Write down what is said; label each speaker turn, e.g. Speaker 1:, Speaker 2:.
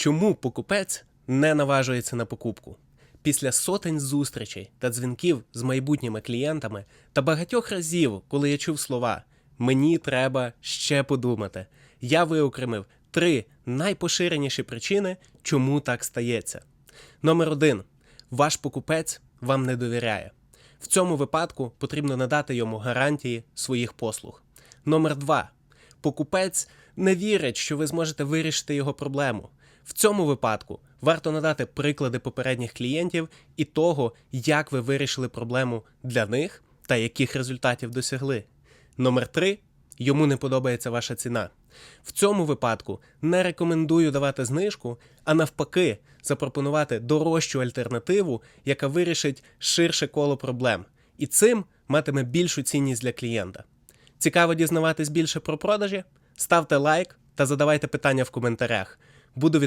Speaker 1: Чому покупець не наважується на покупку? Після сотень зустрічей та дзвінків з майбутніми клієнтами та багатьох разів, коли я чув слова Мені треба ще подумати, я виокремив три найпоширеніші причини, чому так стається. Номер один. Ваш покупець вам не довіряє. В цьому випадку потрібно надати йому гарантії своїх послуг. Номер два. Покупець не вірить, що ви зможете вирішити його проблему. В цьому випадку варто надати приклади попередніх клієнтів і того, як ви вирішили проблему для них та яких результатів досягли. Номер три. Йому не подобається ваша ціна. В цьому випадку не рекомендую давати знижку, а навпаки, запропонувати дорожчу альтернативу, яка вирішить ширше коло проблем, і цим матиме більшу цінність для клієнта. Цікаво дізнаватись більше про продажі? Ставте лайк та задавайте питання в коментарях. Буду